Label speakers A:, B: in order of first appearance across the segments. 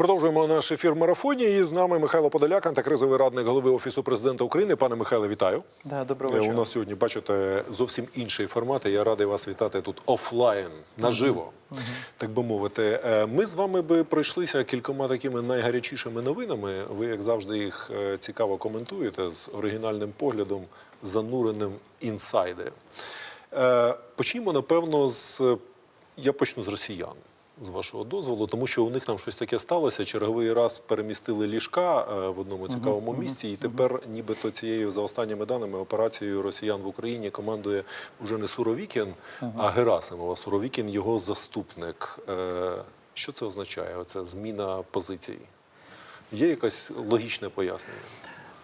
A: Продовжуємо наш ефір марафоні. І з нами Михайло Подоляк, антикризовий радник голови Офісу президента України. Пане Михайле, вітаю.
B: Да, доброго
A: Е,
B: вечора.
A: У нас сьогодні, бачите, зовсім інший формат. Я радий вас вітати тут офлайн, наживо, так би мовити. Е, Ми з вами би пройшлися кількома такими найгарячішими новинами. Ви, як завжди, їх е, цікаво коментуєте з оригінальним поглядом, зануреним інсайди. Е, Почнімо, напевно, з я почну з росіян. З вашого дозволу, тому що у них там щось таке сталося. Черговий раз перемістили ліжка е, в одному цікавому місці, і тепер, нібито цією за останніми даними операцією росіян в Україні командує вже не Суровікін, а Герасимова. Суровікін його заступник. Е, Що це означає? Оця зміна позицій? Є якесь логічне пояснення?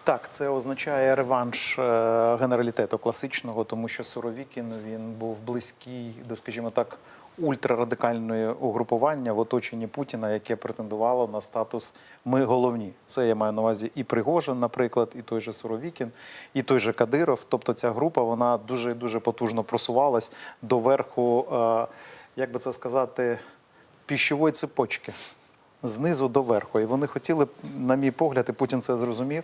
B: Так, це означає реванш е, генералітету класичного, тому що Суровікін він був близький до, скажімо так, ультрарадикальної угрупування в оточенні Путіна, яке претендувало на статус ми головні. Це я маю на увазі і Пригожин, наприклад, і той же Суровікін, і той же Кадиров. Тобто ця група вона дуже дуже потужно просувалась до верху, е, як би це сказати, піщової цепочки. знизу до верху. І вони хотіли, на мій погляд, і Путін це зрозумів.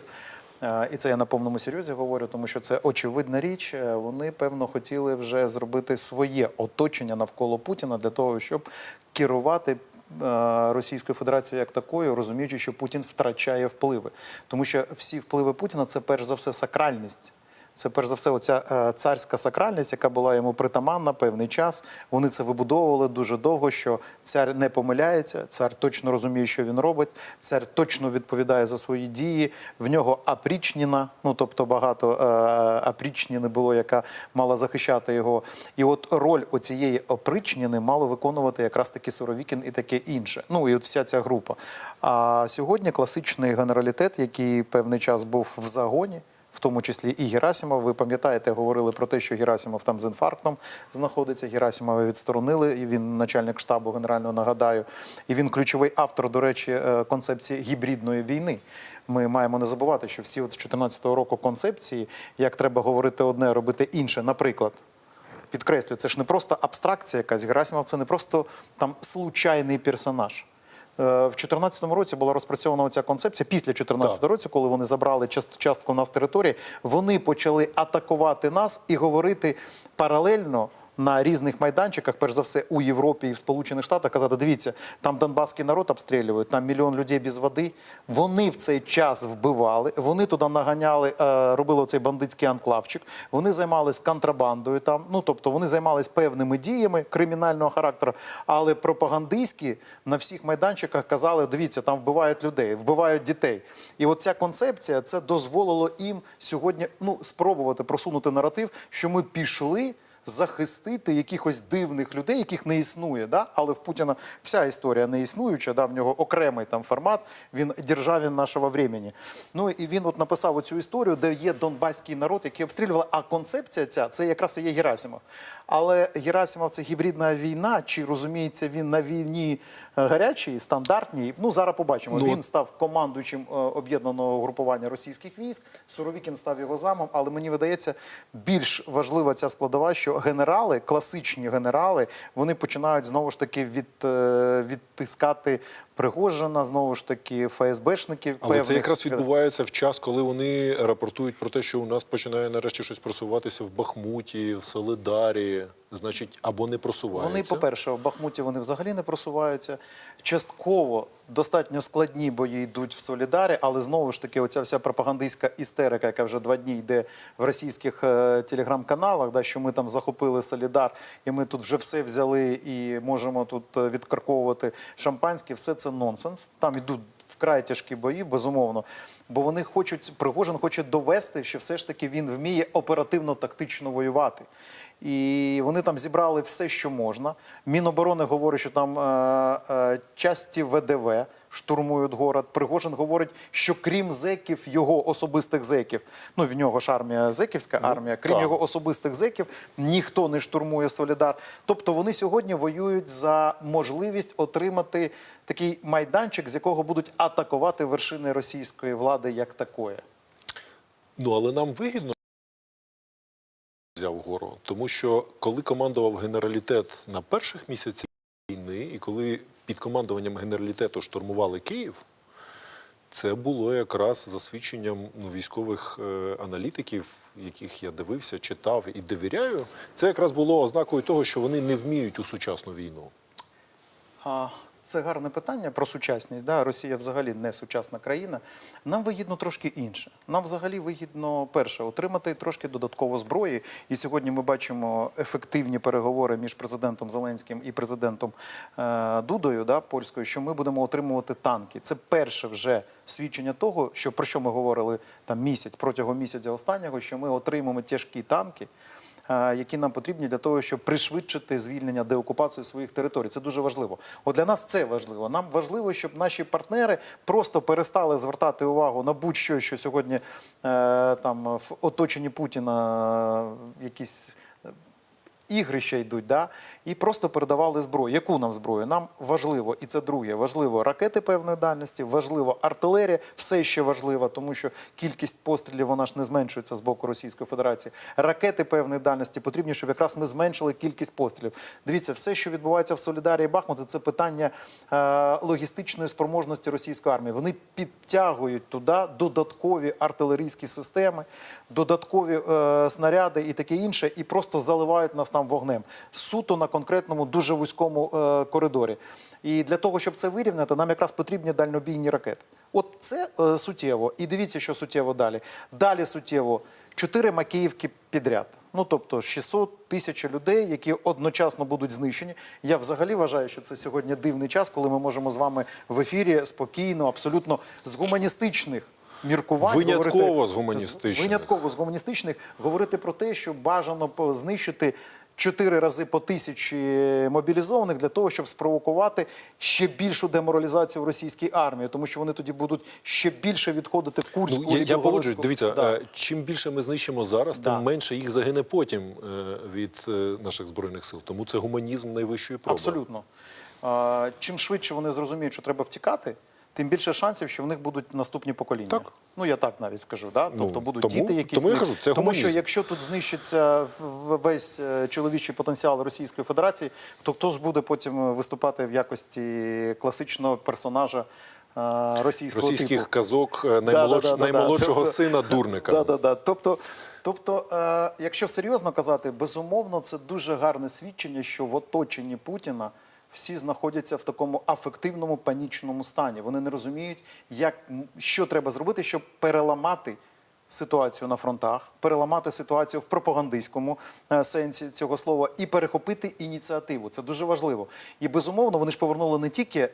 B: Е, І це я на повному серйозі говорю, тому що це очевидна річ. е, Вони певно хотіли вже зробити своє оточення навколо Путіна для того, щоб керувати Російської Російською Федерацією як такою, розуміючи, що Путін втрачає впливи, тому що всі впливи Путіна це перш за все сакральність. Це перш за все, оця е, царська сакральність, яка була йому притаманна певний час. Вони це вибудовували дуже довго. Що цар не помиляється, цар точно розуміє, що він робить. Цар точно відповідає за свої дії. В нього апрічніна, ну тобто багато е, апрічніни було, яка мала захищати його. І от роль оцієї опричніни мало виконувати якраз таки Суровікін і таке інше. Ну і от вся ця група. А сьогодні класичний генералітет, який певний час був в загоні в тому числі і Герасимов. Ви пам'ятаєте, говорили про те, що Герасимов там з інфарктом знаходиться. Герасимова відсторонили. І він начальник штабу генерального нагадаю. І він ключовий автор, до речі, е, концепції гібридної війни. Ми маємо не забувати, що всі от з 2014 року концепції, як треба говорити одне, робити інше. Наприклад, підкреслю, це ж не просто абстракція якась. Герасимов це не просто там случайний персонаж. Е, В 2014 році була розпрацьована ця концепція. Після 2014 року, коли вони забрали част- частку у нас території, вони почали атакувати нас і говорити паралельно. На різних майданчиках, перш за все, у Європі і в Сполучених Штатах казати: дивіться, там донбаський народ обстрілюють, там мільйон людей без води. Вони в цей час вбивали, вони туди наганяли, е, робили цей бандитський анклавчик. Вони займались контрабандою там. Ну тобто вони займались певними діями кримінального характеру, але пропагандистські на всіх майданчиках казали: дивіться, там вбивають людей, вбивають дітей. І от ця концепція це дозволило їм сьогодні ну спробувати просунути наратив, що ми пішли захистити якихось дивних людей, яких не існує. Да? Але в Путіна вся історія не існуюча, да? в нього окремий там формат, він державін нашого времени. Ну і він от написав оцю історію, де є донбаський народ, який обстрілювали, а концепція ця це якраз і є Герасимов. Але Герасимов це гібридна війна, чи розуміється він на війні е, гарячій, стандартній? Ну зараз побачимо.
A: Ну,
B: він став командуючим е, об'єднаного групування російських військ. Суровікін став його замом. Але мені видається більш важлива ця складова, що генерали, класичні генерали, вони починають знову ж таки від, е, відтискати Пригожина, знову ж таки ФСБшників.
A: Але це якраз відбувається в час, коли вони рапортують про те, що у нас починає нарешті щось просуватися в Бахмуті, в Солидарі. Значить, або не просувається.
B: Вони, по-перше, в Бахмуті вони взагалі не просуваються. Частково достатньо складні бої йдуть в Солідарі, але знову ж таки, оця вся пропагандистська істерика, яка вже два дні йде в російських е, телеграм-каналах, да, що ми там захопили Солідар, і ми тут вже все взяли і можемо тут е, відкарковувати шампанське, все це нонсенс. Там ідуть вкрай тяжкі бої, безумовно. Бо вони хочуть, Пригожин хоче довести, що все ж таки він вміє оперативно-тактично воювати. І вони там зібрали все, що можна. Міноборони говорить, що там е, е, часті ВДВ штурмують город. Пригожин говорить, що крім зеків, його особистих зеків, ну в нього ж армія зеківська армія, крім його особистих зеків, ніхто не штурмує Солідар. Тобто вони сьогодні воюють за можливість отримати такий майданчик, з якого будуть атакувати вершини російської влади як такої.
A: Ну але нам вигідно взяв гору, тому що коли командував генералітет на перших місяцях війни, і коли під командуванням генералітету штурмували Київ, це було якраз за свідченням ну, військових е, аналітиків, яких я дивився, читав і довіряю. Це якраз було ознакою того, що вони не вміють у сучасну війну.
B: А, Це гарне питання про сучасність. Да? Росія взагалі не сучасна країна. Нам вигідно трошки інше. Нам взагалі вигідно перше отримати трошки додатково зброї. І сьогодні ми бачимо ефективні переговори між президентом Зеленським і президентом е, Дудою, да, польською, що ми будемо отримувати танки. Це перше вже свідчення того, що про що ми говорили там місяць протягом місяця останнього, що ми отримаємо тяжкі танки які нам потрібні для того, щоб пришвидшити звільнення деокупації своїх територій. Це дуже важливо. От для нас це важливо. Нам важливо, щоб наші партнери просто перестали звертати увагу на будь-що, що сьогодні е, там в оточенні Путіна е, якісь. Ігрища йдуть, да? і просто передавали зброю. Яку нам зброю? Нам важливо, і це друге, важливо ракети певної дальності, важливо артилерія, все ще важливо, тому що кількість пострілів вона ж не зменшується з боку Російської Федерації. Ракети певної дальності потрібні, щоб якраз ми зменшили кількість пострілів. Дивіться, все, що відбувається в Солідарії і Бахмуті, це питання е, логістичної спроможності російської армії. Вони підтягують туди додаткові артилерійські системи, додаткові е, снаряди і таке інше, і просто заливають нас там вогнем суто на конкретному дуже вузькому е, коридорі. І для того, щоб це вирівняти, нам якраз потрібні дальнобійні ракети. От це е, суттєво. І дивіться, що суттєво далі. Далі суттєво чотири макіївки підряд. Ну тобто 600 тисяч людей, які одночасно будуть знищені. Я взагалі вважаю, що це сьогодні дивний час, коли ми можемо з вами в ефірі спокійно, абсолютно з гуманістичних. Міркувань
A: Винятково
B: говорити-
A: з гуманістичних.
B: винятково з гуманістичних говорити про те, що бажано знищити чотири рази по тисячі мобілізованих для того, щоб спровокувати ще більшу деморалізацію в російській армії, тому що вони тоді будуть ще більше відходити в Курську.
A: Ну, я, я погоджуюсь. Дивіться,
B: Да.
A: е, чим більше ми знищимо зараз,
B: Да.
A: тим менше їх загине потім е, від е, наших збройних сил. Тому це гуманізм найвищої проби.
B: Абсолютно. Чим швидше вони зрозуміють, що треба втікати, тим більше шансів, що в них будуть наступні покоління.
A: Так.
B: Ну я так навіть скажу. Да?
A: Ну,
B: тобто будуть
A: тому-
B: діти, які
A: тому я кажу, це
B: тому що якщо тут знищиться весь е, чоловічий потенціал Російської Федерації, то хто ж буде потім виступати в якості класичного персонажа е, російського
A: Російських
B: типу?
A: казок е, наймолодш...
B: Да-да-да-да-да.
A: наймолодшого
B: Тобто-
A: сина дурника.
B: Да, да, да. Тобто, тобто е, якщо серйозно казати, безумовно, це дуже гарне свідчення, що в оточенні Путіна всі знаходяться в такому афективному панічному стані. Вони не розуміють, як, що треба зробити, щоб переламати ситуацію на фронтах, переламати ситуацію в пропагандистському е, сенсі цього слова і перехопити ініціативу. Це дуже важливо. І безумовно, вони ж повернули не тільки е,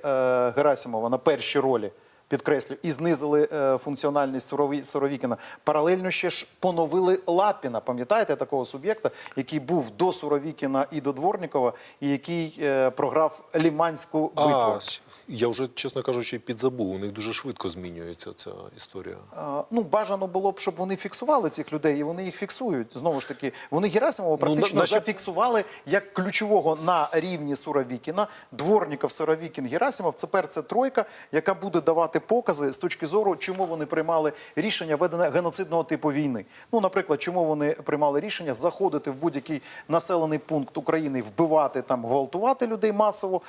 B: Герасимова на перші ролі підкреслю, і знизили е, функціональність Сурові- Суровікіна. Паралельно ще ж поновили Лапіна. Пам'ятаєте такого суб'єкта, який був до Суровікіна і до Дворнікова, і який е, програв Ліманську битву.
A: А, я вже, чесно кажучи, підзабув. У них дуже швидко змінюється ця історія.
B: Е, Ну, бажано було б, щоб вони фіксували цих людей, і вони їх фіксують. Знову ж таки, вони Герасимова практично
A: на- наші-
B: зафіксували як ключового на рівні Суровікіна. Дворніков, Суровікін, Герасимов. Тепер це тройка, яка буде давати покази з точки зору, чому вони приймали рішення ведення геноцидного типу війни. Ну, наприклад, чому вони приймали рішення заходити в будь-який населений пункт України, вбивати там, гвалтувати людей масово,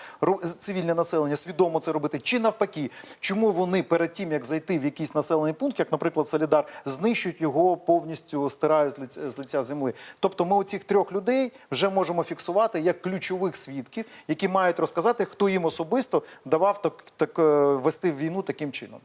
B: цивільне населення, свідомо це робити, чи навпаки, чому вони перед тим, як зайти в якийсь населений пункт, як, наприклад, Солідар, знищують його повністю стирають з лиця, з лиця земли. Тобто, ми оцих трьох людей вже можемо фіксувати як ключових свідків, які мають розказати, хто їм особисто давав так, так е, вести війну таким чином.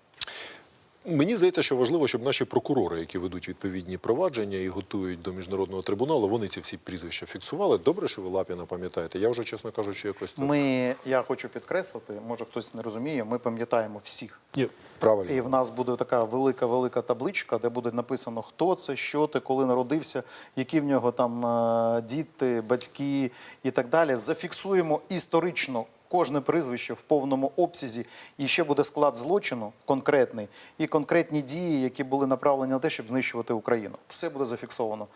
A: Мені здається, що важливо, щоб наші прокурори, які ведуть відповідні провадження і готують до міжнародного трибуналу, вони ці всі прізвища фіксували. Добре, що ви Лапіна пам'ятаєте. Я вже, чесно кажучи, якось тут...
B: Ми, я хочу підкреслити, може хтось не розуміє, ми пам'ятаємо всіх.
A: Ні, правильно.
B: І в нас буде така велика велика табличка, де буде написано, хто це, що ти, коли народився, які в нього там е, діти, батьки і так далі. Зафіксуємо історично кожне прізвище в повному обсязі, і ще буде склад злочину конкретний і конкретні дії, які були направлені на те, щоб знищувати Україну. Все буде зафіксовано.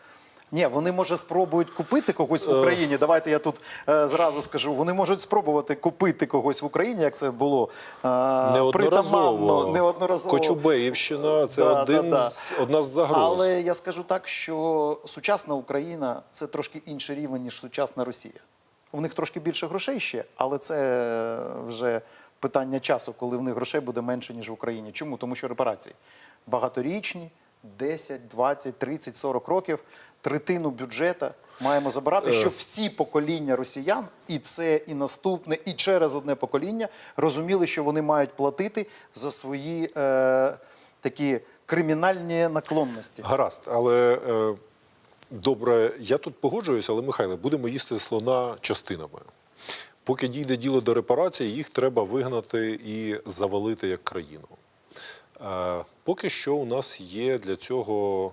B: Ні, вони може спробують купити когось в Україні. Давайте я тут е, зразу скажу. Вони можуть спробувати купити когось в Україні, як це було е,
A: Неодноразово.
B: неодноразово.
A: Кочубеївщина це
B: Да,
A: один
B: да, да.
A: З, одна з загроз.
B: Але я скажу так, що сучасна Україна це трошки інший рівень, ніж сучасна Росія. У них трошки більше грошей ще, але це вже питання часу, коли в них грошей буде менше, ніж в Україні. Чому? Тому що репарації багаторічні, 10, 20, 30, 40 років, третину бюджета маємо забирати, щоб всі покоління росіян, і це і наступне, і через одне покоління розуміли, що вони мають платити за свої е, такі кримінальні наклонності.
A: Гаразд, але е, добре, я тут погоджуюся, але Михайле, будемо їсти слона частинами. Поки дійде діло до репарації, їх треба вигнати і завалити як країну. Е, поки що у нас є для цього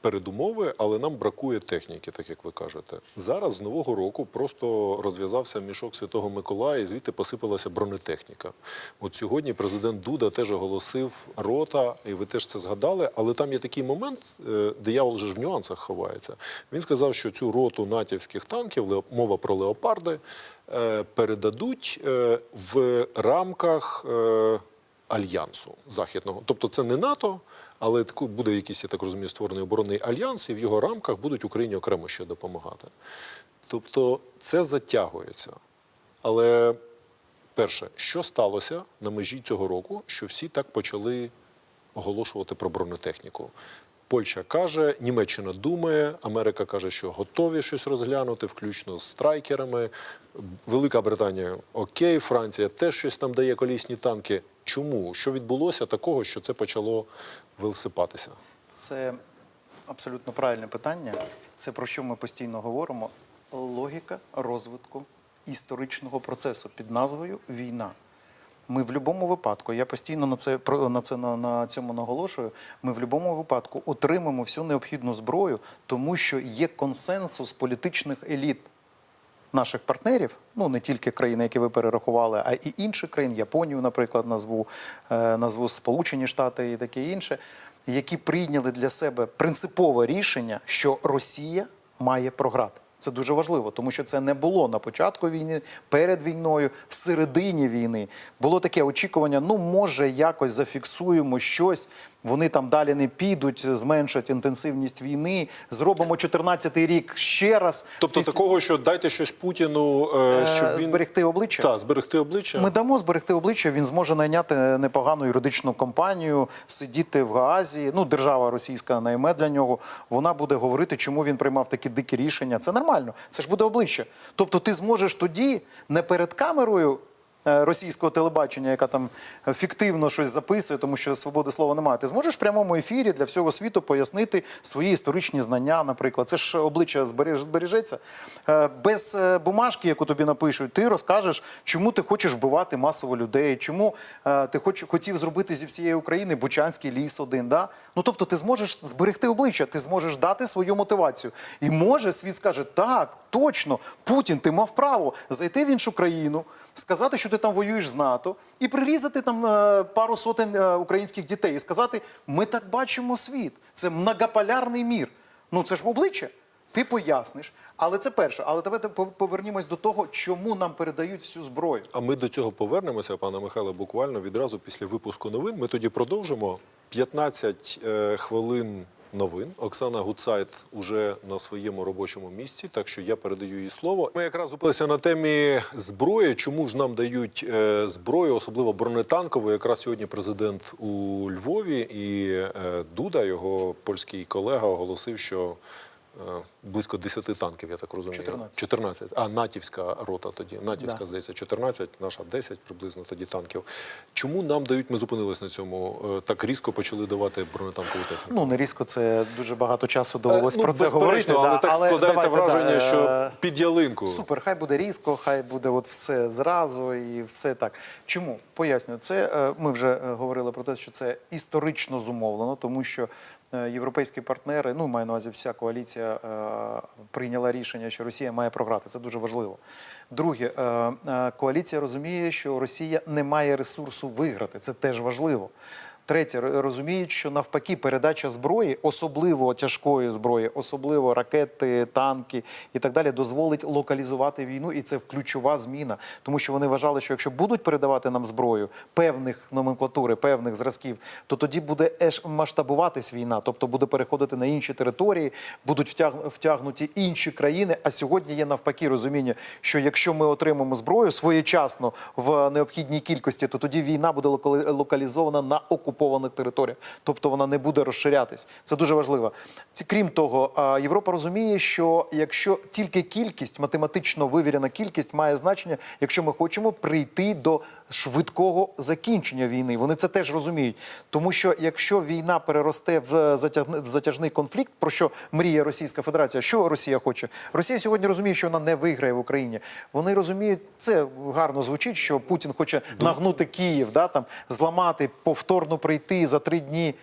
A: передумови, але нам бракує техніки, так як ви кажете. Зараз з нового року просто розв'язався мішок Святого Миколая, і звідти посипалася бронетехніка. От сьогодні президент Дуда теж оголосив рота, і ви теж це згадали. Але там є такий момент, е, диявол же ж в нюансах ховається. Він сказав, що цю роту натівських танків, мова про леопарди, е, передадуть е, в рамках. альянсу західного. Тобто це не НАТО, але буде якийсь, я так розумію, створений оборонний альянс, і в його рамках будуть Україні окремо ще допомагати. Тобто це затягується. Але перше, що сталося на межі цього року, що всі так почали оголошувати про бронетехніку? Польща каже, Німеччина думає, Америка каже, що готові щось розглянути, включно з страйкерами. Велика Британія окей, Франція теж щось там дає колісні танки. Чому? Що відбулося такого, що це почало висипатися?
B: Це абсолютно правильне питання. Це про що ми постійно говоримо? Логіка розвитку історичного процесу під назвою війна. Ми в будь-якому випадку, я постійно на це на це на, на цьому наголошую. Ми в будь-якому випадку отримаємо всю необхідну зброю, тому що є консенсус політичних еліт наших партнерів, ну не тільки країни, які ви перерахували, а і інших країн, Японію, наприклад, назву, е, назву Сполучені Штати і таке інше, які прийняли для себе принципове рішення, що Росія має програти. Це дуже важливо, тому що це не було на початку війни, перед війною, в середині війни. Було таке очікування: ну може якось зафіксуємо щось. Вони там далі не підуть, зменшать інтенсивність війни. Зробимо 14-й рік ще раз.
A: Тобто
B: Після-
A: такого, що дайте щось Путіну, е, щоб
B: Е,
A: він
B: зберегти обличчя?
A: Так, зберегти обличчя.
B: Ми дамо зберегти обличчя. Він зможе найняти непогану юридичну компанію, сидіти в Гаазі. Ну, держава російська найме для нього. Вона буде говорити, чому він приймав такі дикі рішення. Це нормально. Це ж буде обличчя. Тобто, ти зможеш тоді не перед камерою. Е, Російського телебачення, яка там фіктивно щось записує, тому що свободи слова немає. Ти зможеш в прямому ефірі для всього світу пояснити свої історичні знання, наприклад. Це ж обличчя збережеться. Е, Без е, бумажки, яку тобі напишуть, ти розкажеш, чому ти хочеш вбивати масово людей, чому ти хоч, хотів зробити зі всієї України Бучанський ліс один. Да? Ну тобто ти зможеш зберегти обличчя, ти зможеш дати свою мотивацію. І може світ скаже, так, точно, Путін, ти мав право зайти в іншу країну, сказати, що ти там воюєш з НАТО, і прирізати там е, пару сотень е, українських дітей і сказати: ми так бачимо світ. Це многополярний мір. Ну це ж обличчя. Ти поясниш, але це перше. Але давайте повернімось до того, чому нам передають всю зброю.
A: А ми до цього повернемося, пане Михайло, буквально відразу після випуску новин. Ми тоді продовжимо 15 е, хвилин новин. Оксана Гуцайт уже на своєму робочому місці, так що я передаю їй слово. Ми якраз зупинилися на темі зброї. Чому ж нам дають е, зброю, особливо бронетанкову? Якраз сьогодні президент у Львові і е, Дуда, його польський колега, оголосив, що близько 10 танків, я так розумію.
B: 14.
A: 14. А, натівська рота тоді. Натівська,
B: Да.
A: здається, 14, наша 10 приблизно тоді танків. Чому нам дають, ми зупинились на цьому, е, так різко почали давати бронетанкову техніку?
B: Ну, не різко, це дуже багато часу довелось
A: Е, ну,
B: про це говорити.
A: але
B: да,
A: так складається
B: давайте,
A: враження,
B: да,
A: що
B: е,
A: під ялинку.
B: Супер, хай буде різко, хай буде от все зразу і все так. Чому? Поясню, це е, ми вже е, говорили про те, що це історично зумовлено, тому що е, європейські партнери, ну маю на увазі, вся коаліція е, прийняла рішення, що Росія має програти. Це дуже важливо. Друге, е, е, коаліція розуміє, що Росія не має ресурсу виграти. Це теж важливо. Третє, розуміють, що навпаки передача зброї, особливо тяжкої зброї, особливо ракети, танки і так далі, дозволить локалізувати війну, і це ключова зміна. Тому що вони вважали, що якщо будуть передавати нам зброю певних номенклатури, певних зразків, то тоді буде еш масштабуватись війна, тобто буде переходити на інші території, будуть втяг- втягнуті інші країни. А сьогодні є навпаки розуміння, що якщо ми отримаємо зброю своєчасно в необхідній кількості, то тоді війна буде локалізована на окупованих територіях, тобто вона не буде розширятись. Це дуже важливо. Крім того, Європа розуміє, що якщо тільки кількість, математично вивірена кількість, має значення, якщо ми хочемо прийти до швидкого закінчення війни. Вони це теж розуміють. Тому що якщо війна переросте в затягни- в затяжний конфлікт, про що мріє Російська Федерація, що Росія хоче? Росія сьогодні розуміє, що вона не виграє в Україні. Вони розуміють, це гарно звучить, що Путін хоче нагнути Київ, да, там, зламати, повторно прийти за три дні.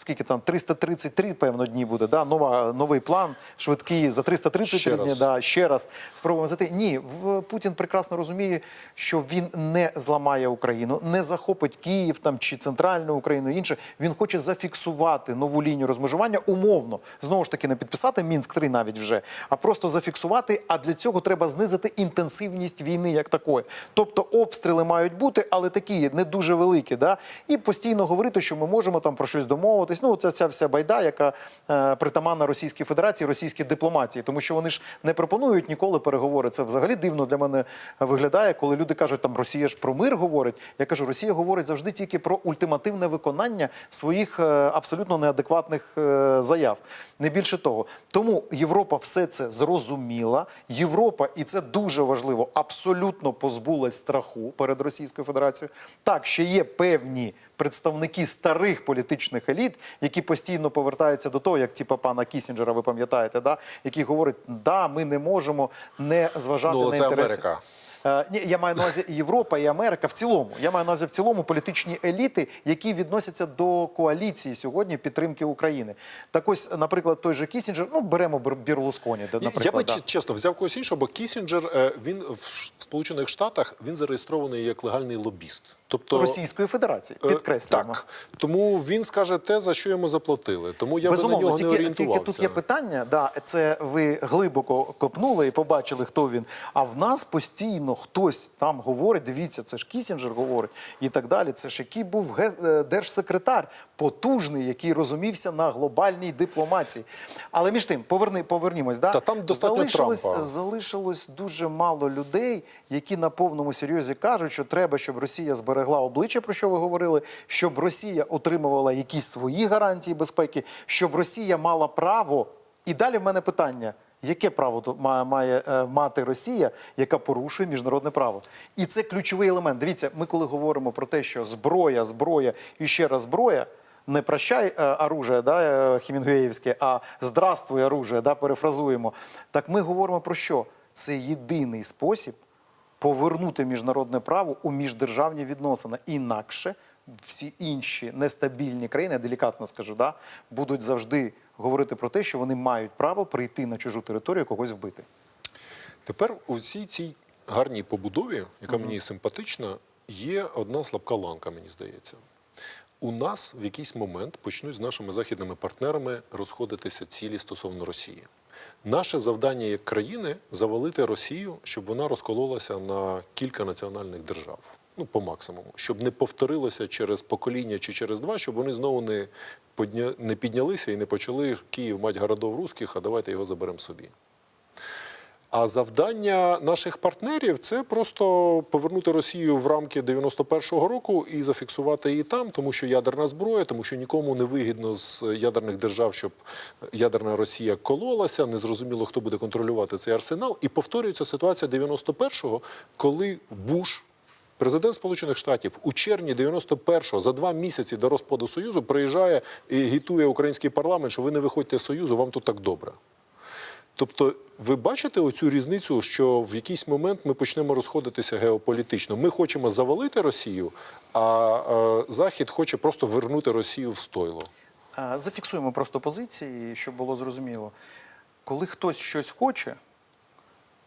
B: Скільки там 333, певно, дні буде. Да? Нова, новий план швидкий за 333
A: Ще
B: дні.
A: раз.
B: Да, ще раз спробуємо зайти. Ні, в Путін прекрасно розуміє, що він не зламає Україну, не захопить Київ там чи центральну Україну. Інше він хоче зафіксувати нову лінію розмежування умовно. Знову ж таки, не підписати мінськ 3 навіть вже, а просто зафіксувати. А для цього треба знизити інтенсивність війни як такої. Тобто обстріли мають бути, але такі не дуже великі. Да? І постійно говорити, що ми можемо там про щось домовитись. Ну, це ця вся байда, яка е, притаманна Російській Федерації, російській дипломатії, тому що вони ж не пропонують ніколи переговори. Це взагалі дивно для мене виглядає, коли люди кажуть, там Росія ж про мир говорить. Я кажу, Росія говорить завжди тільки про ультимативне виконання своїх е, абсолютно неадекватних е, заяв. Не більше того. Тому Європа все це зрозуміла. Європа, і це дуже важливо, абсолютно позбулась страху перед Російською Федерацією. Так, ще є певні представники старих політичних еліт, які постійно повертаються до того, як типа пана Кісінджера, ви пам'ятаєте, да? які говорять, да, ми не можемо не зважати
A: Ну,
B: на
A: це
B: інтереси.
A: Америка.
B: Е, Ні, я маю на увазі Європа і Америка в цілому. Я маю на увазі в цілому політичні еліти, які відносяться до коаліції сьогодні підтримки України. Так ось, наприклад, той же Кісінджер, ну беремо Бер- Берлусконі, де, наприклад.
A: Я би
B: да.
A: чесно взяв когось іншого, бо Кісінджер е, він в Сполучених Штатах він зареєстрований як легальний лобіст. Тобто
B: Російської Федерації,
A: е,
B: підкреслюємо.
A: Так, тому він скаже те, за що йому заплатили. Тому я би на нього
B: тільки, не
A: орієнтувався.
B: тільки тут є питання. Да, це ви глибоко копнули і побачили, хто він. А в нас постійно хтось там говорить: дивіться, це ж Кісінджер говорить і так далі. Це ж який був е, держсекретар потужний, який розумівся на глобальній дипломатії. Але між тим, поверни, повернімось. Да?
A: Та там достатньо
B: залишилось,
A: Трампа.
B: залишилось дуже мало людей, які на повному серйозі кажуть, що треба, щоб Росія зберегла обличчя, про що ви говорили, щоб Росія отримувала якісь свої гарантії безпеки, щоб Росія мала право. І далі в мене питання. Яке право має, має е, мати Росія, яка порушує міжнародне право? І це ключовий елемент. Дивіться, ми коли говоримо про те, що зброя, зброя і ще раз зброя, не прощай е, оружие, да, е, хемінгуєївське, а здравствуй оружие, да, перефразуємо. Так ми говоримо про що? Це єдиний спосіб повернути міжнародне право у міждержавні відносини. Інакше всі інші нестабільні країни, я делікатно скажу, да, будуть завжди говорити про те, що вони мають право прийти на чужу територію когось вбити.
A: Тепер у всій цій гарній побудові, яка мені симпатична, є одна слабка ланка, мені здається. У нас в якийсь момент почнуть з нашими західними партнерами розходитися цілі стосовно Росії. Наше завдання як країни завалити Росію, щоб вона розкололася на кілька національних держав. Ну, по максимуму, щоб не повторилося через покоління чи через два, щоб вони знову не, не піднялися і не почали Київ мать городов русських, а давайте його заберемо собі. А завдання наших партнерів це просто повернути Росію в рамки 91-го року і зафіксувати її там, тому що ядерна зброя, тому що нікому не вигідно з ядерних держав, щоб ядерна Росія кололася. Незрозуміло, хто буде контролювати цей арсенал. І повторюється ситуація 91-го, коли Буш. Президент Сполучених Штатів у червні 91-го, за два місяці до розпаду Союзу, приїжджає і гітує український парламент, що ви не виходьте з Союзу, вам тут так добре. Тобто, ви бачите оцю різницю, що в якийсь момент ми почнемо розходитися геополітично. Ми хочемо завалити Росію, а Захід хоче просто вернути Росію в стойло.
B: Е, Зафіксуємо просто позиції, щоб було зрозуміло. Коли хтось щось хоче,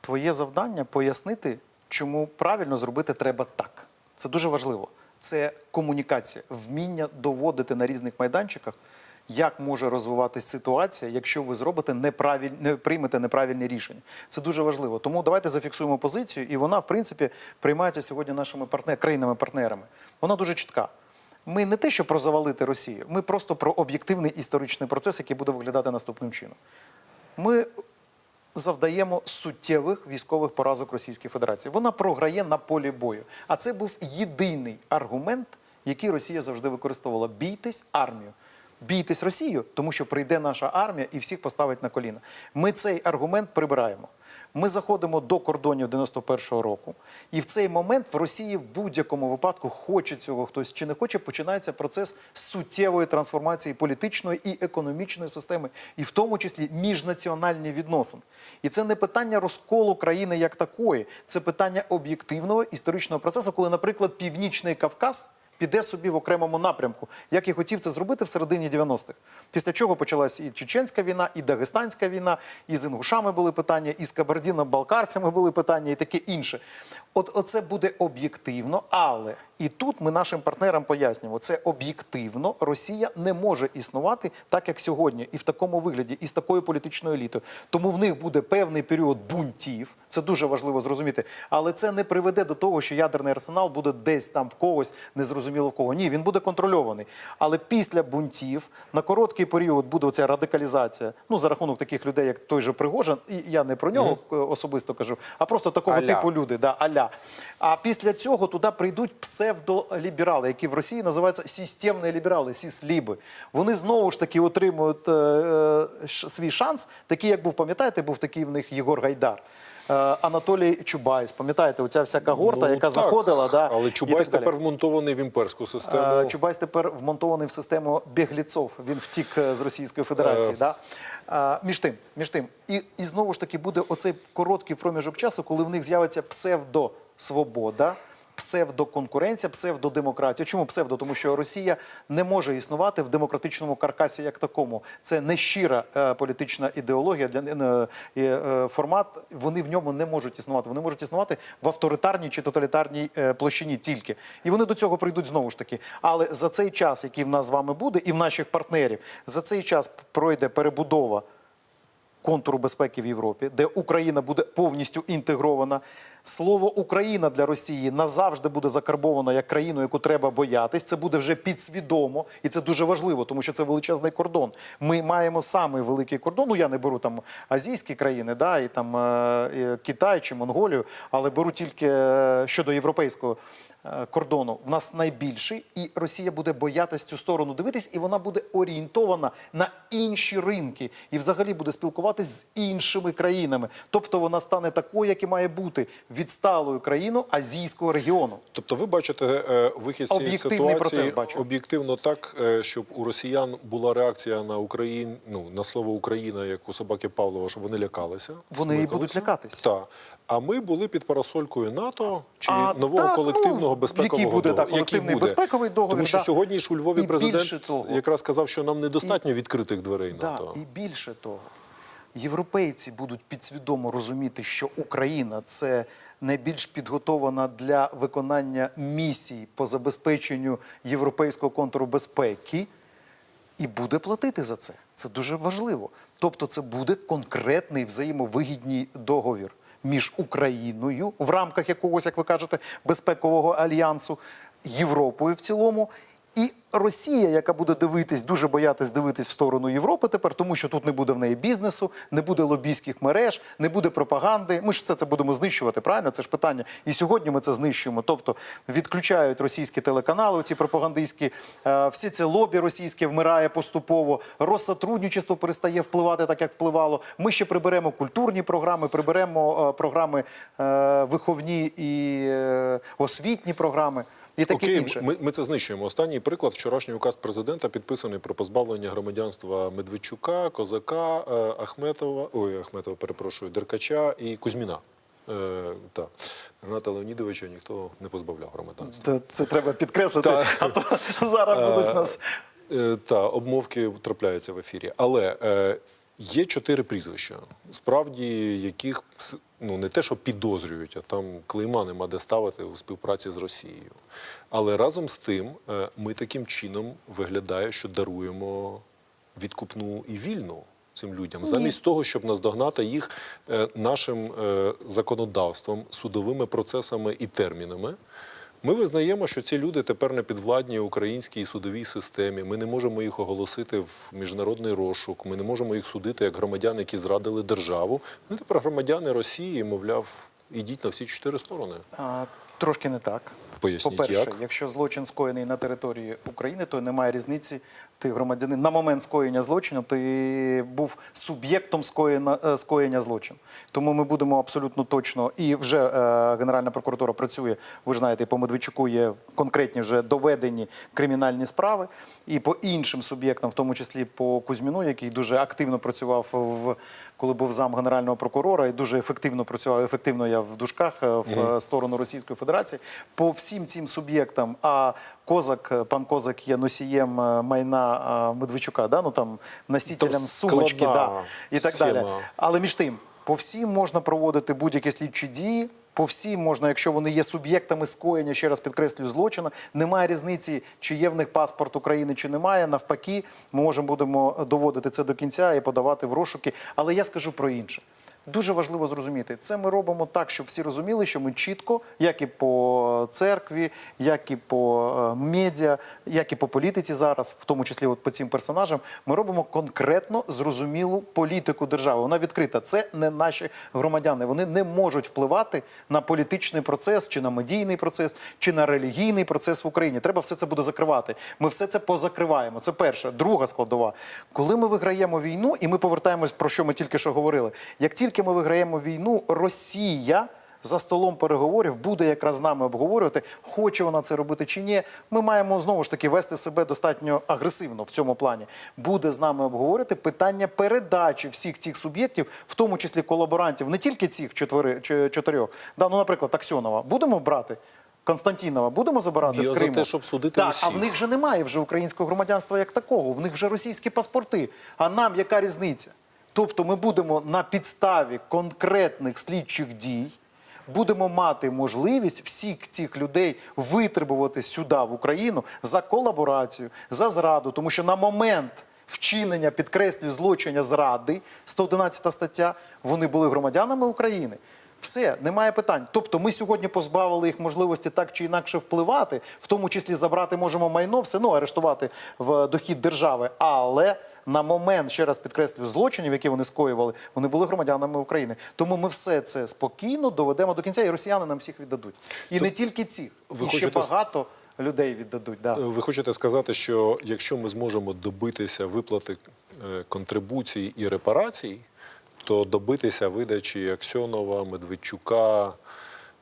B: твоє завдання пояснити, чому правильно зробити треба так. Це дуже важливо. Це комунікація, вміння доводити на різних майданчиках, як може розвиватись ситуація, якщо ви зробите неправиль... не приймете неправильні рішення. Це дуже важливо. Тому давайте зафіксуємо позицію, і вона, в принципі, приймається сьогодні нашими партнер... країнами-партнерами. Вона дуже чітка. Ми не те, що про завалити Росію, ми просто про об'єктивний історичний процес, який буде виглядати наступним чином. Ми завдаємо суттєвих військових поразок Російській Федерації. Вона програє на полі бою. А це був єдиний аргумент, який Росія завжди використовувала: бійтесь армію. Бійтесь Росію, тому що прийде наша армія і всіх поставить на коліна. Ми цей аргумент прибираємо. Ми заходимо до кордонів 91-го року, і в цей момент в Росії в будь-якому випадку, хоче цього хтось чи не хоче, починається процес суттєвої трансформації політичної і економічної системи, і в тому числі міжнаціональні відносини. І це не питання розколу країни як такої, це питання об'єктивного історичного процесу, коли, наприклад, Північний Кавказ піде собі в окремому напрямку, як і хотів це зробити в середині 90-х. Після чого почалась і Чеченська війна, і Дагестанська війна, і з інгушами були питання, і з кабардіно-балкарцями були питання, і таке інше. От оце буде об'єктивно, але і тут ми нашим партнерам пояснюємо, це об'єктивно Росія не може існувати так, як сьогодні, і в такому вигляді, і з такою політичною елітою. Тому в них буде певний період бунтів. Це дуже важливо зрозуміти. Але це не приведе до того, що ядерний арсенал буде десь там в когось, незрозуміло в кого. Ні, він буде контрольований. Але після бунтів на короткий період буде оця радикалізація. Ну за рахунок таких людей, як той же Пригожин, і я не про нього е, особисто кажу, а просто такого
A: Аля.
B: типу люди, да, аля. А після цього туди прийдуть псевдоліберали, які в Росії називаються системні ліберали, сісліби. Вони знову ж таки отримують е, е, свій шанс, такий, як був, пам'ятаєте, був такий в них Єгор Гайдар. е, Анатолій Чубайс, пам'ятаєте, оця вся когорта,
A: Ну,
B: яка
A: так.
B: заходила, да,
A: але Чубайс тепер вмонтований в імперську систему.
B: Е, Чубайс тепер вмонтований в систему бегліцов. Він втік е, з Російської Федерації.
A: Е.
B: Да? Між тим, між тим, і, і знову ж таки буде оцей короткий проміжок часу, коли в них з'явиться псевдосвобода. Псевдоконкуренція, псевдодемократія. Чому псевдо? Тому що Росія не може існувати в демократичному каркасі як такому. Це не щира е, політична ідеологія для е, е, формат. Вони в ньому не можуть існувати. Вони можуть існувати в авторитарній чи тоталітарній е, площині тільки. І вони до цього прийдуть знову ж таки. Але за цей час, який в нас з вами буде, і в наших партнерів, за цей час пройде перебудова контуру безпеки в Європі, де Україна буде повністю інтегрована. Слово Україна для Росії назавжди буде закарбовано як країну, яку треба боятись. Це буде вже підсвідомо, і це дуже важливо, тому що це величезний кордон. Ми маємо самий великий кордон. Ну я не беру там азійські країни, да, і там е, Китай чи Монголію, але беру тільки е, щодо європейського кордону. В нас найбільший, і Росія буде боятись цю сторону дивитись, і вона буде орієнтована на інші ринки, і взагалі буде спілкуватись з іншими країнами. Тобто вона стане такою, як і має бути відсталою країною азійського регіону.
A: Тобто, ви бачите е, вихід з цієї
B: Об'єктивний
A: ситуації
B: процес бачу.
A: об'єктивно так, е, щоб у росіян була реакція на Україн, ну на слово Україна, як у собаки Павлова, щоб вони лякалися.
B: Вони і будуть лякатись.
A: Так. А ми були під парасолькою НАТО чи
B: А,
A: нового
B: так,
A: колективного
B: ну,
A: безпекового
B: який буде,
A: договору.
B: так, колективний безпековий договір,
A: Тому що
B: да.
A: сьогодні ж у Львові
B: І
A: президент
B: того.
A: якраз сказав, що нам недостатньо відкритих дверей
B: Да,
A: НАТО.
B: і більше того, європейці будуть підсвідомо розуміти, що Україна це найбільш підготована для виконання місій по забезпеченню європейського контуру безпеки. І буде платити за це. Це дуже важливо. Тобто, це буде конкретний взаємовигідний договір між Україною в рамках якогось, як ви кажете, безпекового альянсу, Європою в цілому І Росія, яка буде дивитись, дуже боятись дивитись в сторону Європи тепер, тому що тут не буде в неї бізнесу, не буде лобійських мереж, не буде пропаганди. Ми ж все це будемо знищувати. Правильно, це ж питання. І сьогодні ми це знищуємо. Тобто відключають російські телеканали, ці пропагандистські, е, всі це лобі російське вмирає поступово. Розсотрудничество перестає впливати так, як впливало. Ми ще приберемо культурні програми, приберемо е, програми е, виховні і освітні програми. І таке
A: Окей,
B: інше.
A: Ми, ми це знищуємо. Останній приклад вчорашній указ президента підписаний про позбавлення громадянства Медведчука, Козака, е, Ахметова, ой, Ахметова, перепрошую, Деркача і Кузьміна. Е, та. Рената Леонідовича ніхто не позбавляв громадянства.
B: Це, це треба підкреслити,
A: Та.
B: а то зараз будуть нас.
A: Е, Та обмовки трапляються в ефірі. Але е, є чотири прізвища, справді яких ну не те, що підозрюють, а там клейма нема де ставити у співпраці з Росією. Але разом з тим, е, ми таким чином виглядає, що даруємо відкупну і вільну. Цим людям, замість того, щоб наздогнати їх е, нашим е, законодавством, судовими процесами і термінами, ми визнаємо, що ці люди тепер не підвладні українській судовій системі. Ми не можемо їх оголосити в міжнародний розшук. Ми не можемо їх судити як громадян, які зрадили державу. Вони тепер громадяни Росії, мовляв, ідіть на всі чотири сторони.
B: А, трошки не так.
A: Поясніть,
B: По-перше,
A: як?
B: якщо злочин скоєний на території України, то немає різниці. Ти громадянин на момент скоєння злочину, ти був суб'єктом скоєння, е, скоєння злочину. Тому ми будемо абсолютно точно, і вже е, Генеральна прокуратура працює. Ви ж знаєте, по Медведчуку є конкретні вже доведені кримінальні справи, і по іншим суб'єктам, в тому числі по Кузьміну, який дуже активно працював в коли був зам генерального прокурора, і дуже ефективно працював. Ефективно я в душках е, в е, сторону Російської Федерації. По всім цим суб'єктам, а Козак, е, пан Козак є носієм е, майна е, Медведчука, да? ну там носителем
A: Там
B: сумочки, да, і так
A: схема.
B: далі. Але між тим, по всім можна проводити будь-які слідчі дії. По всім можна, якщо вони є суб'єктами скоєння, ще раз підкреслюю, злочину. Немає різниці, чи є в них паспорт України, чи немає. Навпаки, ми можемо будемо доводити це до кінця і подавати в розшуки. Але я скажу про інше. Дуже важливо зрозуміти, це ми робимо так, щоб всі розуміли, що ми чітко, як і по церкві, як і по е, медіа, як і по політиці зараз, в тому числі от по цим персонажам, ми робимо конкретно зрозумілу політику держави. Вона відкрита. Це не наші громадяни. Вони не можуть впливати на політичний процес, чи на медійний процес, чи на релігійний процес в Україні. Треба все це буде закривати. Ми все це позакриваємо. Це перше. Друга складова. Коли ми виграємо війну, і ми повертаємось про що ми тільки що говорили. Як тільки ми виграємо війну, Росія. За столом переговорів буде якраз з нами обговорювати, хоче вона це робити чи ні. Ми маємо знову ж таки вести себе достатньо агресивно в цьому плані. Буде з нами обговорювати питання передачі всіх цих суб'єктів, в тому числі колаборантів, не тільки цих чотири, чотирьох. Да, ну, наприклад, Аксьонова будемо брати. Константінова будемо забирати
A: Я
B: з
A: за
B: Криму?
A: те, щоб судити
B: так,
A: усіх.
B: а в них же немає вже українського громадянства як такого. В них вже російські паспорти. А нам яка різниця? Тобто ми будемо на підставі конкретних слідчих дій. Будемо мати можливість всіх цих людей витребувати сюди в Україну за колаборацію, за зраду, тому що на момент вчинення підкреслюю злочиння зради, 111 стаття, вони були громадянами України. Все, немає питань. Тобто ми сьогодні позбавили їх можливості так чи інакше впливати, в тому числі забрати можемо майно, все одно арештувати в дохід держави. Але на момент, ще раз підкреслюю, злочинів, які вони скоювали, вони були громадянами України. Тому ми все це спокійно доведемо до кінця, і росіяни нам всіх віддадуть. І не тільки цих,
A: ви
B: і ще
A: хочете
B: багато людей віддадуть. Да.
A: Ви хочете сказати, що якщо ми зможемо добитися виплати е, контрибуцій і репарацій, то добитися видачі Аксьонова, Медведчука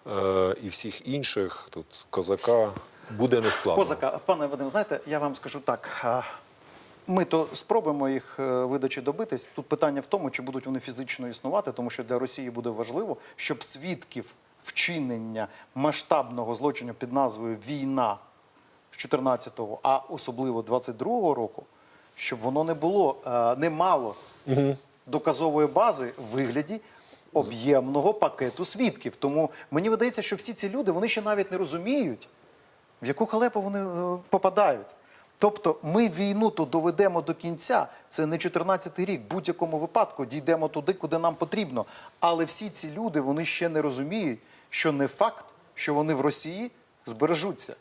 A: е, і всіх інших тут козака буде нескладно.
B: Козака, пане Вадим, знаєте, я вам скажу так. Ми то спробуємо їх е, видачі добитись. Тут питання в тому, чи будуть вони фізично існувати, тому що для Росії буде важливо, щоб свідків вчинення масштабного злочину під назвою Війна з 14-го, а особливо 22-го року, щоб воно не було, е, не мало доказової бази в вигляді об'ємного пакету свідків. Тому мені видається, що всі ці люди вони ще навіть не розуміють, в яку халепу вони е, попадають. Тобто ми війну то доведемо до кінця. Це не 14-й рік. В будь-якому випадку дійдемо туди, куди нам потрібно. Але всі ці люди вони ще не розуміють, що не факт, що вони в Росії збережуться.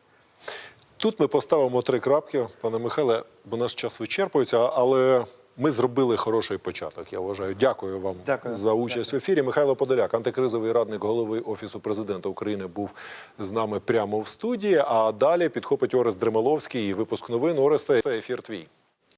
A: Тут ми поставимо три крапки, пане Михайле, бо наш час вичерпується, але ми зробили хороший початок. Я вважаю. Дякую вам
B: Дякую.
A: за участь в ефірі. Михайло Подоляк, антикризовий радник голови Офісу президента України, був з нами прямо в студії. А далі підхопить Орест Дремоловський і випуск новин. Оресте, ефір твій.